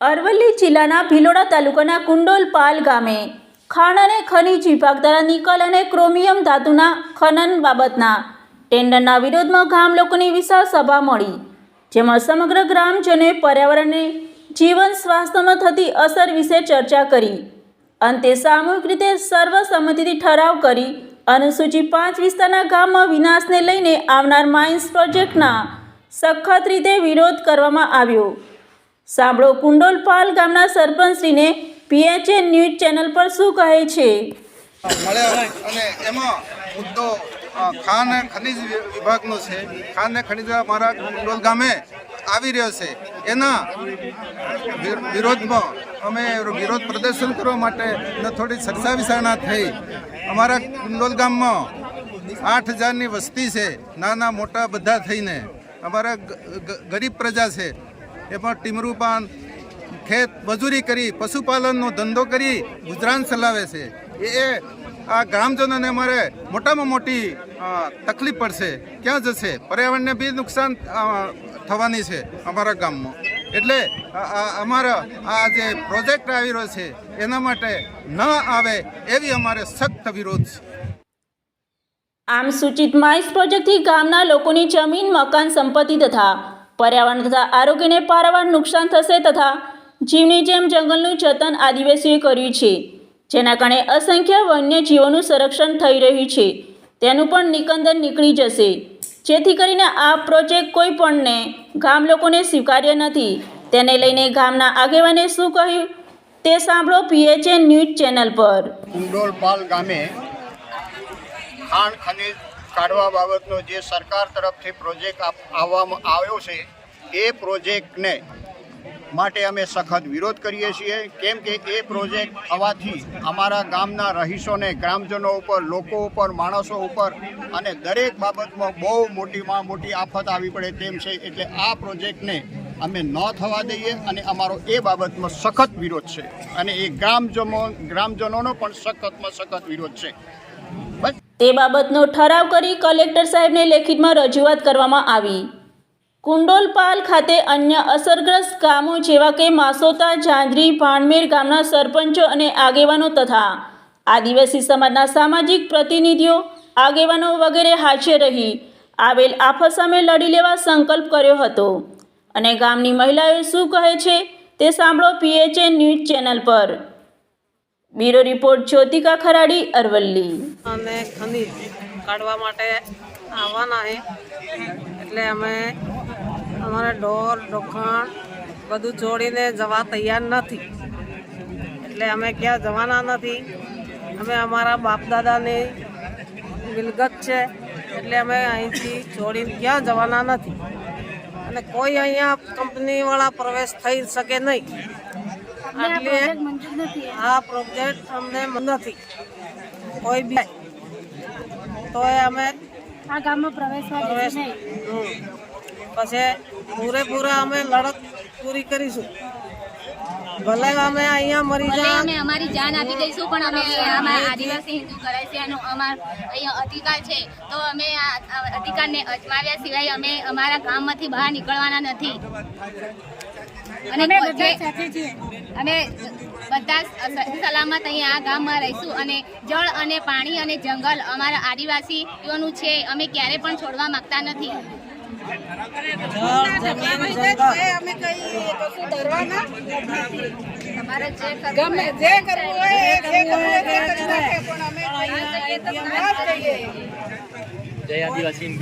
અરવલ્લી જિલ્લાના ભિલોડા તાલુકાના કુંડોલપાલ ગામે ખાણ અને ખનીજ વિભાગ દ્વારા નિકલ અને ક્રોમિયમ ધાતુના ખનન બાબતના ટેન્ડરના વિરોધમાં ગામ લોકોની વિશાળ સભા મળી, જેમાં સમગ્ર ગ્રામજનોએ પર્યાવરણને જીવન સ્વાસ્થ્યમાં થતી અસર વિશે ચર્ચા કરી. અંતે સામૂહિક રીતે સર્વસંમતિથી ઠરાવ કરી અનુસૂચિત પાંચ વિસ્તારના ગામમાં વિનાશને લઈને આવનાર માઇન્સ પ્રોજેક્ટના સખત રીતે વિરોધ કરવામાં આવ્યો. સાંભળો, કુંડોલપાલ ગામના સરપંચશ્રીને પીએચએ ન્યૂઝ ચેનલ પર શું કહે છે? મળ્યા અને એમાં મુદ્દો ખાન ખનિજ વિભાગનો છે. ખાન ખનિજ વિભાગ મારા કુંડોલ ગામે આવી રહ્યો છે. એના વિરોધમાં અમે વિરોધ પ્રદર્શન કરવા માટે થોડી ચર્ચા વિચારણા થઈ. અમારા કુંડોલ ગામમાં આઠ હજારની વસ્તી છે. નાના મોટા બધા થઈને. અમારા ગરીબ પ્રજા છે. એમાં ટીમરૂપાન ખેત મજૂરી કરી, પશુપાલનનો ધંધો કરી ગુજરાન ચલાવે છે. એ આ ગ્રામજનોને અમારે મોટામાં મોટી તકલીફ પડશે. ક્યાં જશે? પર્યાવરણને બી નુકસાન થવાની છે અમારા ગામમાં. એટલે અમારા આ જે પ્રોજેક્ટ આવી રહ્યો છે, એના માટે ન આવે એવી અમારે સખ્ત વિરોધ છે. આમ સૂચિત માઇસ પ્રોજેક્ટથી ગામના લોકોની જમીન, મકાન, સંપત્તિ તથા પર્યાવરણ તથા આરોગ્યને પારાવાર નુકસાન થશે તથા જીવની જેમ જંગલનું જતન આદિવાસીઓએ કર્યું છે, જેના કારણે અસંખ્ય વન્ય જીવોનું સંરક્ષણ થઈ રહ્યું છે. તેનું પણ નિકંદન નીકળી જશે. જેથી કરીને આ પ્રોજેક્ટ કોઈ પણને ગામ લોકોને સ્વીકાર્ય નથી. તેને લઈને ગામના આગેવાને શું કહ્યું તે સાંભળો પીએચએ ન્યૂઝ ચેનલ પર. કુંડોલપાલ ગામે ખાણ ખનિજ કાઢવા બાબતનો જે સરકાર તરફથી પ્રોજેક્ટ આવવામાં આવ્યો છે, એ પ્રોજેક્ટને માટે અમે સખત વિરોધ કરીએ છીએ. કેમ કે એ પ્રોજેક્ટ થવાથી અમારા ગામના રહીશોને, ગ્રામજનો ઉપર, લોકો ઉપર, માણસો ઉપર અને દરેક બાબતમાં બહુ મોટીમાં મોટી આફત આવી પડે તેમ છે. એટલે આ પ્રોજેક્ટને અમે ન થવા દઈએ અને અમારો એ બાબતમાં સખત વિરોધ છે. અને એ ગ્રામજનો ગ્રામજનોનો પણ સખતમાં સખત વિરોધ છે. તે બાબતનો ઠરાવ કરી કલેક્ટર સાહેબને લેખિતમાં રજૂઆત કરવામાં આવી. કુંડોલપાલ ખાતે અન્ય અસરગ્રસ્ત ગામો જેવા કે માસોતા, જાંજરી, ભાણમેર ગામના સરપંચો અને આગેવાનો તથા આદિવાસી સમાજના સામાજિક પ્રતિનિધિઓ, આગેવાનો વગેરે હાજર રહી. આવેલ આફત સામે લડી લેવા સંકલ્પ કર્યો હતો. અને ગામની મહિલાઓ શું કહે છે તે સાંભળો પીએચએ ન્યૂઝ ચેનલ પર. Bureau report Jyotika Kharadi, Aravalli. અને ખનીજ કાઢવા માટે આવવાના છે એટલે અમે અમારે ઢોર ઢોખાણ બધું છોડીને જવા તૈયાર નથી. એટલે અમે ક્યાં જવાના નથી. અમે અમારા બાપ દાદાની મિલકત છે. એટલે અમે અહીંથી છોડીને ક્યાં જવાના નથી. અને કોઈ અહીંયા કંપનીવાળા પ્રવેશ થઈ શકે નહીં. એટલે આ પ્રોજેક્ટ અમને નથી. કોઈ બી તો અમે આ ગામમાં પ્રવેશ દેશે નહીં. હમ. પછી પૂરેપૂરા અમે લડત પૂરી કરીશું. ભલે અમે અહીંયા મરી જાય અમે અમારી જાન આપી દઈશું પણ અમે અમારા આદિવાસી હિન્દુ કરાય છે એનો અમાર અહીંયા અધિકાર છે. તો અમે આ આ અધિકારને અજમાવ્યા સિવાય અમે અમારા ગામમાંથી બહાર નીકળવાના નથી. અને અમે બધા સલામત અહીંયા આ ગામમાં રહીશું અને જળ અને પાણી અને જંગલ અમારા આદિવાસીઓનું છે અમે ક્યારે પણ છોડવા માંગતા નથી. જય આદિવાસી